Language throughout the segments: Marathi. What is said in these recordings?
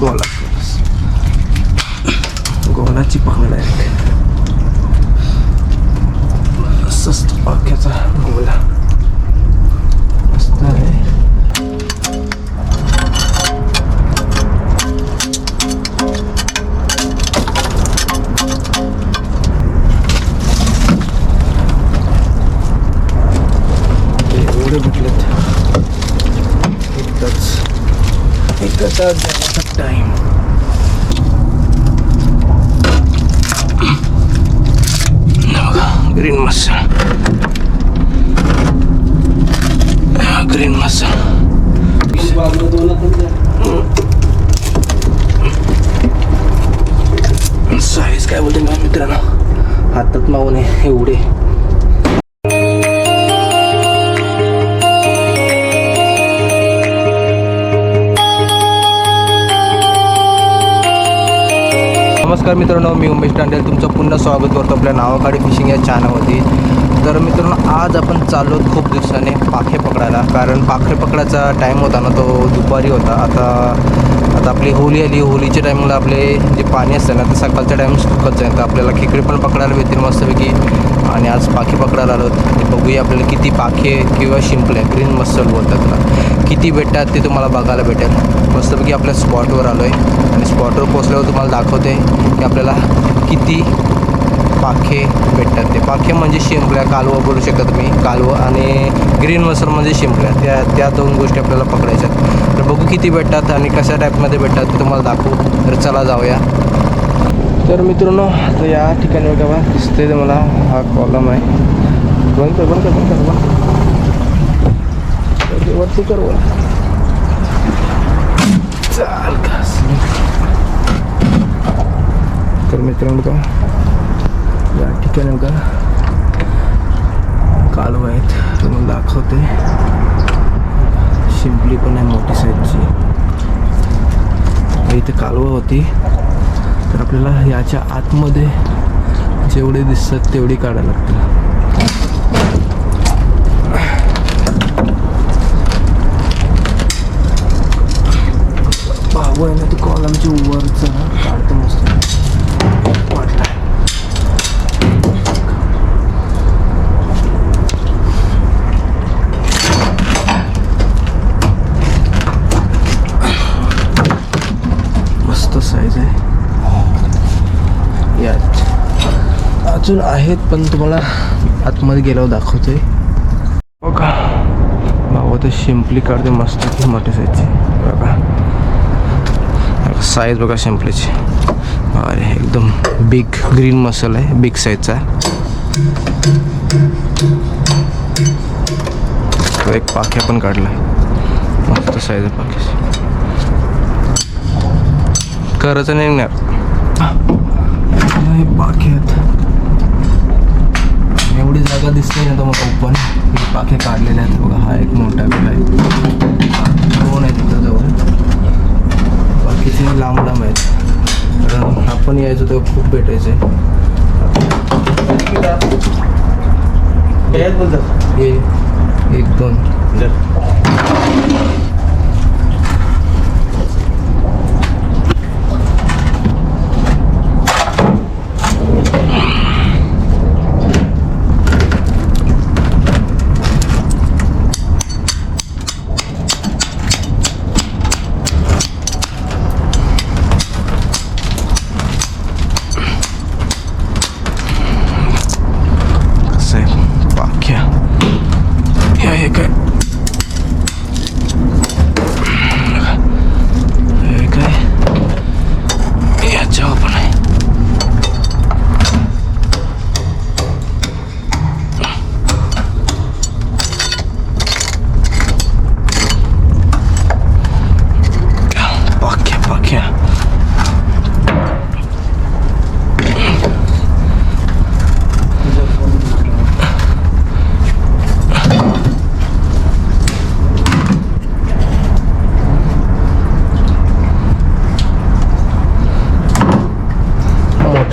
गोला गोलाची पकड डायरेक्ट स्वस्त पाक्याचा गोला मस्त आहे ते एवढे भेटलेत एकच एकच आज जाण्याचा time green mussel green mussel size काय बोलते माझ्या मित्रांनो हातात मावून आहे एवढे नमस्कार मित्रांनो मी उमेश दांडेल. तुमचं पुन्हा स्वागत करतो आपल्या नावाकाडी फिशिंग या चॅनलवरती तर मित्रांनो आज आपण चाललो आहोत खूप दिवसाने पाखे पकडायला. कारण पाखे पकडायचा टाईम होता ना तो दुपारी होता. आता आता आपली होली आली. होलीच्या टाईमला आपले जे पाणी असतं ना ते सकाळच्या टाईम सुकत जाईल तर आपल्याला खेकडे पण पकडायला भेटतील मस्तपैकी. आणि आज पाखे पकडायला आलो ते बघूया आपल्याला किती पाखे किंवा शिंपले ग्रीन मसल बोलतात ना. किती भेटतात ते तुम्हाला बघायला भेटेल. मस्तपैकी आपल्या स्पॉटवर आलो आहे आणि स्पॉटवर पोचल्यावर तुम्हाला दाखवते. की आपल्याला किती पाखे भेटतात ते. पाखे म्हणजे शिंपल्या कालवं बोलू शकता तुम्ही कालवं आणि ग्रीन मसल म्हणजे शिंपल्या. त्या त्या दोन गोष्टी आपल्याला पकडायच्या तर बघू किती भेटतात आणि कशा टाईपमध्ये भेटतात ते तुम्हाला दाखवू. तर चला जाऊया. तर मित्रांनो आता या ठिकाणी बघा दिसते मला हा कॉलम आहे. बंद कर बंद कर बंद कर बंद वरती कर चाल मित्रांनो बघा या ठिकाणी बघा. कालव आहेत तुम्हाला दाखवते. शिंपली पण आहे मोठी साईजची इथे कालवं होती. तर आपल्याला याच्या आतमध्ये जेवढे दिसतात तेवढी काढायला लागतं भाऊ आहे ना ती कॉल आमची वरचा काढतो मस्त वाटलं मस्त साईज आहे यात अजून आहेत पण तुम्हाला आतमध्ये गेल्यावर दाखवतोय. बघा भाऊ तर शिंपली काढते मस्त की मोठ्या साईजची बघा. साईज बघा शिंपलीची. अरे एकदम बिग ग्रीन मसल आहे बिग साईजचा तो एक पाख्या पण काढला. मस्त साईज आहे पाख्याची करायचं नाही निघणार. हे एवढी जागा दिसते ना तुम्हाला ओपन पाखे काढलेले आहेत बघा हा एक मोठा बिल आहे. दोन आहेत तिथं जवळ. बाकीचे लांब लांब आहेत. कारण आपण यायचो तेव्हा खूप भेटायचे हे एक दोन कसं आहे पाख्या हे हे काय हे काय याच्यावर पण आहे पाख्या पाख्या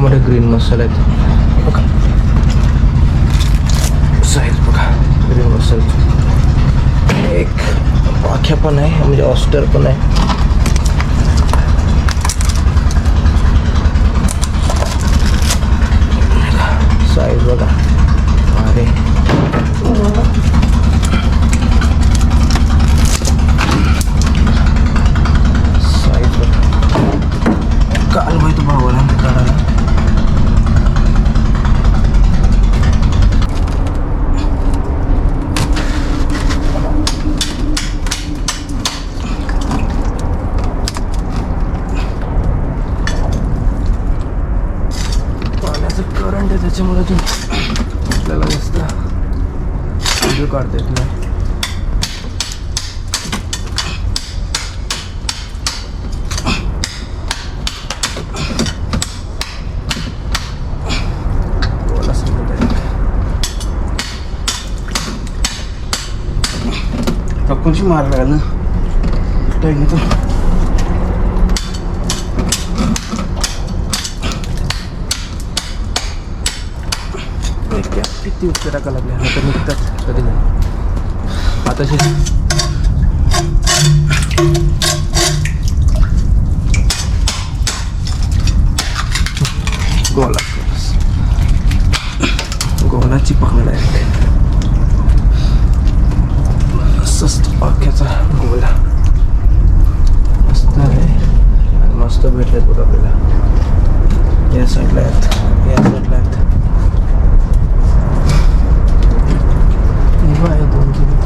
मोठे मोठे आहेत बघा साईज बघा ग्रीन एक पाख्या पण आहे म्हणजे ऑस्टर पण आहे त्याच्यामुळे ते आपल्याला जास्त व्हिडिओ काढता येत नाही बोला समजत आहे. कपूनची मार लागला? टाइम तो इतक्या किती उपचार टाका लागले? आता निघतात. कधी नाही आता शे गोला गोलाची पकड आहे स्वस्त पाक्याचा गोला मस्त आहे. आणि मस्त भेटलेत बघ आपल्याला. या साईडला आहेत. या साईडला आहेत. निवा आहे दोन किलो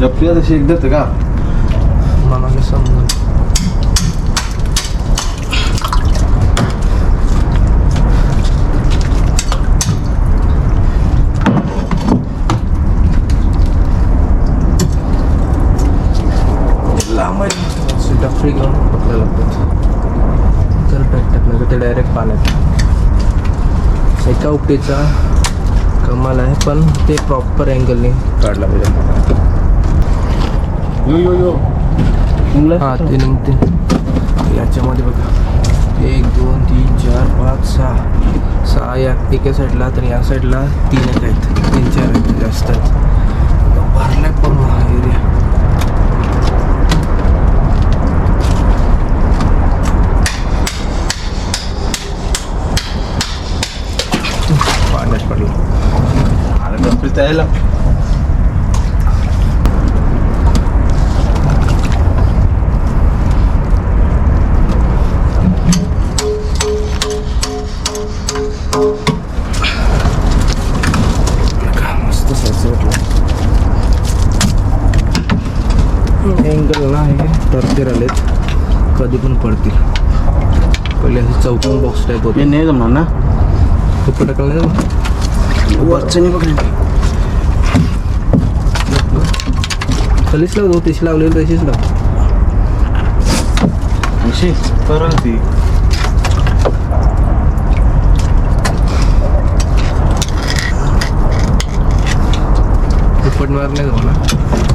जपली तशी एकदाच का मला नाही समजलं लांब आहे सुद्धा फ्री घेऊन पकडायला लागतात तर भेटतात नाही तर ते डायरेक्ट उपटीचा कमाल आहे पण ते प्रॉपर अँगलने काढला पाहिजे. यो यो यो. हा ते निघते. याच्यामध्ये बघा. एक दोन तीन चार पाच सहा. सहा या एका साईडला तर या साईडला तीन एक आहेत. तीन चार आहेत जास्त आहेत. भरलाय पण पाण्यात पडला अरे जपली त्याला का मस्त साईज भेटला अँगल नाही तर ते राहिलेत कधी पण पडतील पहिले असे चौकोन बॉक्स टाईप हे होते नाही जमणार ना खूप टाकलं? वरचं नाही पकडले खालीच लावतो तशी लावलेली तशीच लाव. अशी? करल ती दुप्पट मार नाही जमला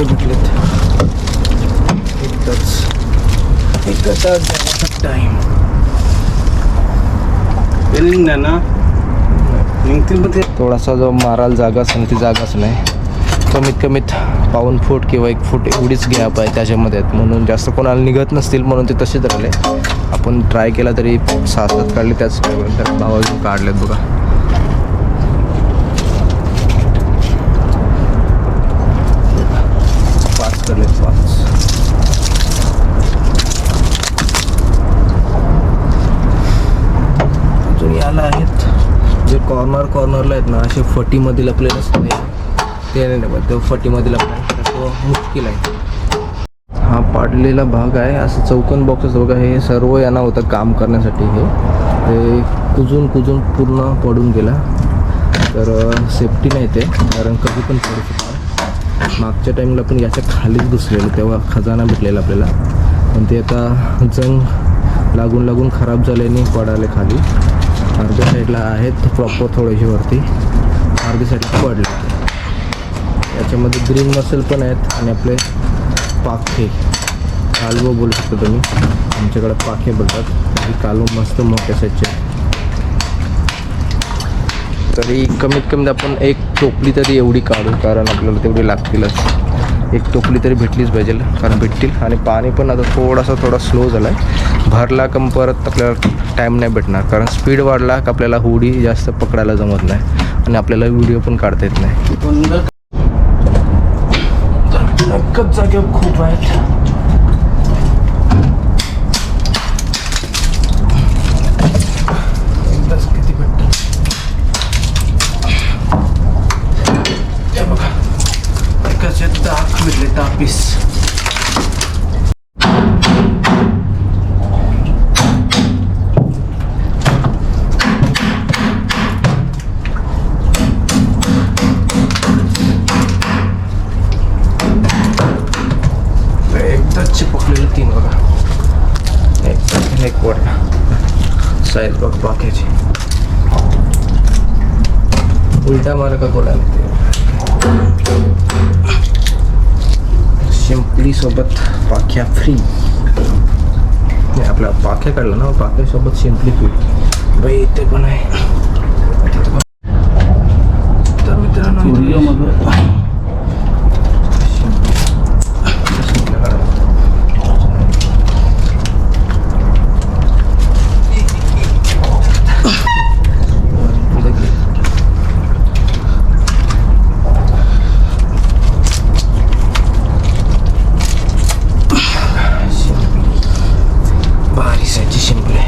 ते एवढे भेटलेत एकच एकच टाईम ना निघतील मग ते थोडासा जो माराल जागा असेल ती जागाच नाही. कमीत कमीत पाऊन फूट किंवा एक फूट एवढीच गॅप आहे त्याच्यामध्ये आहेत. म्हणून जास्त कोणाला निघत नसतील म्हणून ते तसेच राहिले. आपण ट्राय केला तरी सात सात काढले त्याच टायमानंतर भावा काढलेत बघा पाच काढलेत पाच अजून याला आहेत जे कॉर्नर कॉर्नरला आहेत ना असे फटीमध्ये लपले नसते ते नाही नाही तो फटीमध्ये लपला तो मुश्किल आहे. हा पाडलेला भाग आहे असं चौकन बॉक्सेस बघा हे सर्व यांना होतं काम करण्यासाठी हे. ते कुजून कुजून पूर्ण पडून गेला. तर सेफ्टी नाही ते कारण कधी पण पडू शकतो. मागच्या टाईमला पण याच्या खालीच घुसलेलं तेव्हा खजाना भेटलेला आपल्याला. पण ते आता जंग लागून लागून खराब झाल्याने पडाले खाली. अर्ध्या साईडला आहेत प्रॉपर थोडीशी वरती. मार्गी साईडला पडले. याच्यामध्ये ग्रीन मसल पण आहेत आणि आपले पाखे. कालवं बोलू शकतो तुम्ही. आमच्याकडे पाखे बोलतात. ही कालवं मस्त मोठ्या साईजचे तरी कमीत कमी आपण एक टोपली तरी एवढी काढू कारण आपल्याला तेवढी लागतीलच. एक टोपली तरी भेटलीच पाहिजे कारण भेटतील. आणि पाणी पण आता थोडासा थोडा स्लो झाला आहे भरला का परत आपल्याला टाईम नाही भेटणार कारण स्पीड वाढला का आपल्याला हुडी जास्त पकडायला जमत नाही. आणि आपल्याला व्हिडिओ पण काढता येत नाही. खूप आहेत एकदाच किती भेटतात हे बघा एकाच यात दहा भेटले चिपकलेलं तीन बघा. एक एक वडला साईज बघ बाकीची. उलटा मार का शिंपली सोबत पाख्या फ्री नाही आपला पाख्या काढला ना पाख्यासोबत शिंपली फ्री बाई इथे पण आहे. तर मित्रांनो इथे शिंपल्या काढा. भारी साईजची शिंपले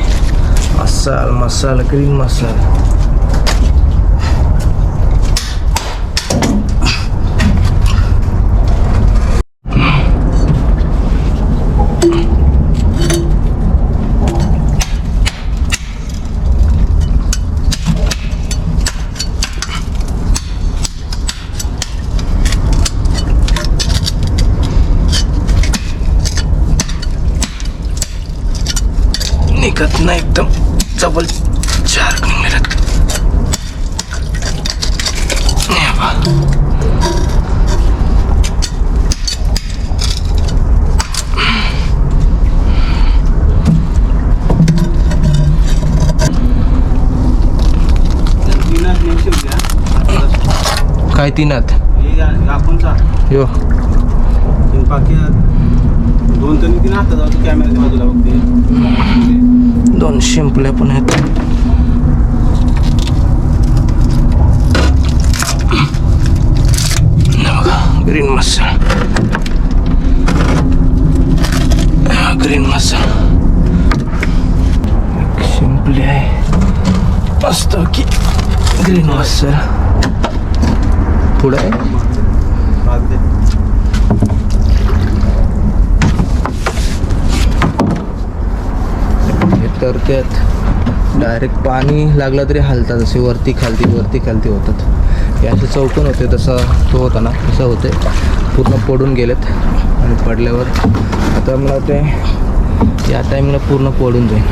मसाल मसाल ग्रीन मसाल निघत नाही एकदम जबल चार मिळत काय तीनात यो. बाकी दोन जाऊ दोन शिंपल्या पण आहेत. बघा ग्रीन मसाला ग्रीन मसाला एक शिंपली आहे. मस्त की ग्रीन मसाला पुढे आहे. हे तर त्यात डायरेक्ट पाणी लागलं तरी हलतात असे वरती खालती वरती खालती होतात. हे असे चौकन होते तसा तो होता ना तसं होते. पूर्ण पडून गेलेत आणि पडल्यावर आता मला ते या टाईमला पूर्ण पडून जाईल.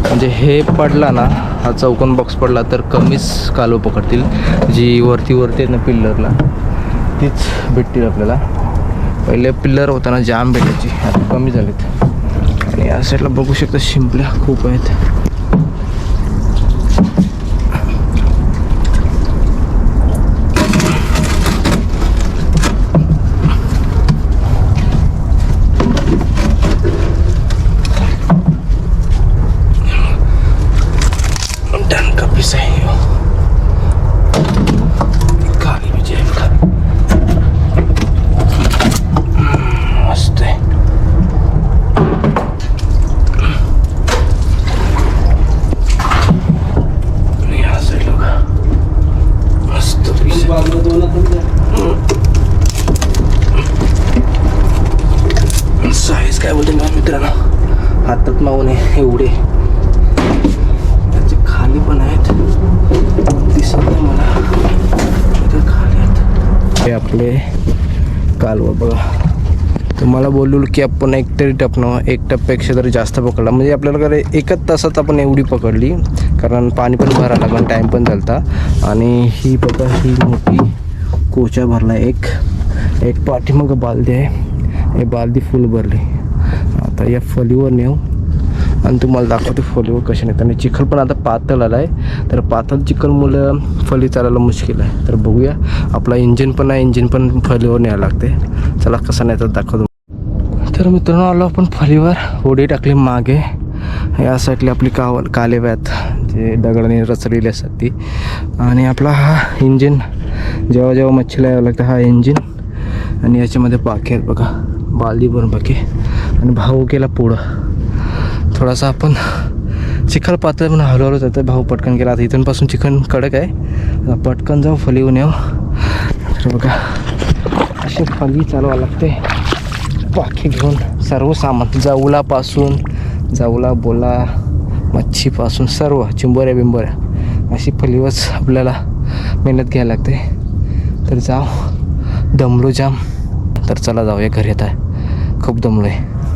म्हणजे हे पडला ना हा चौकोन बॉक्स पडला तर कमीच कालव पकडतील जी वरती वरती आहेत ना पिल्लरला तीच भेटतील आपल्याला. पहिले पिल्लर होता ना जाम भेटायची आता कमी झालेत. आणि या साईडला बघू शकता शिंपल्या खूप आहेत डणका पीस आहे ह्यो. काली म्हणजे आहे बघा. हम्म, मस्त आहे आणि या साईडला बघा. मस्त पीस बाजूला दोन साईज काय बोलते ना मित्रांनो हातात मावून आहे एवढे त्याचे खाली पण आहेत. दिसत नाही मला. खाली आहेत. हे आपले कालवं बघा. तुम्हाला बोललो की आपण एक तरी टपणं एक टप्प्यापेक्षा तरी जास्त पकडला. म्हणजे आपल्याला एकच तासात आपण एवढी पकडली. कारण पाणी पण भरायला पण टाईम पण झालता आणि ही बघा ही मोठी कोचा भरला एक. एक पाठीमागं बालदी आहे. हे बालदी फुल भरली. आता या फलीवर नेऊ. आणि तुम्हाला दाखवते फलीवर कसे नेतात. आणि चिखल पण आता पातळ आला आहे. तर पातळ चिखलमुळं फली चालायला मुश्किल आहे. तर बघूया. आपला इंजिन पण आहे. इंजिन पण फलीवर न्यायला लागते. चला कसं तर दाखवतो. तर मित्रांनो आलो आपण फलीवर होडी टाकली मागे. या साईडली आपली कावल कालेव्यात जे दगडाने रचलेली असतात ती. आणि आपला हा इंजिन जेव्हा जेव्हा मच्छीला यावं लागतं हा इंजिन आणि याच्यामध्ये पाकी आहेत बघा. बालदी भरून आणि भाऊ गेला पुढं. थोडासा आपण चिखल पातळ म्हणून हळूहळू जातं भाऊ पटकन गेला. आता इथूनपासून चिकन कडक आहे. पटकन जाऊ फलीहून येऊ. तर बघा अशी फली चालवा लागते. पाखी घेऊन सर्व सामान. जाऊलापासून जाऊला बोला मच्छीपासून सर्व चिंबोऱ्या बिंबोऱ्या. अशी फलीवरच आपल्याला मेहनत घ्यायला लागते. तर जाऊ दमलो जाम. तर चला जाऊया घरी येत आहे खूप दमलो आहे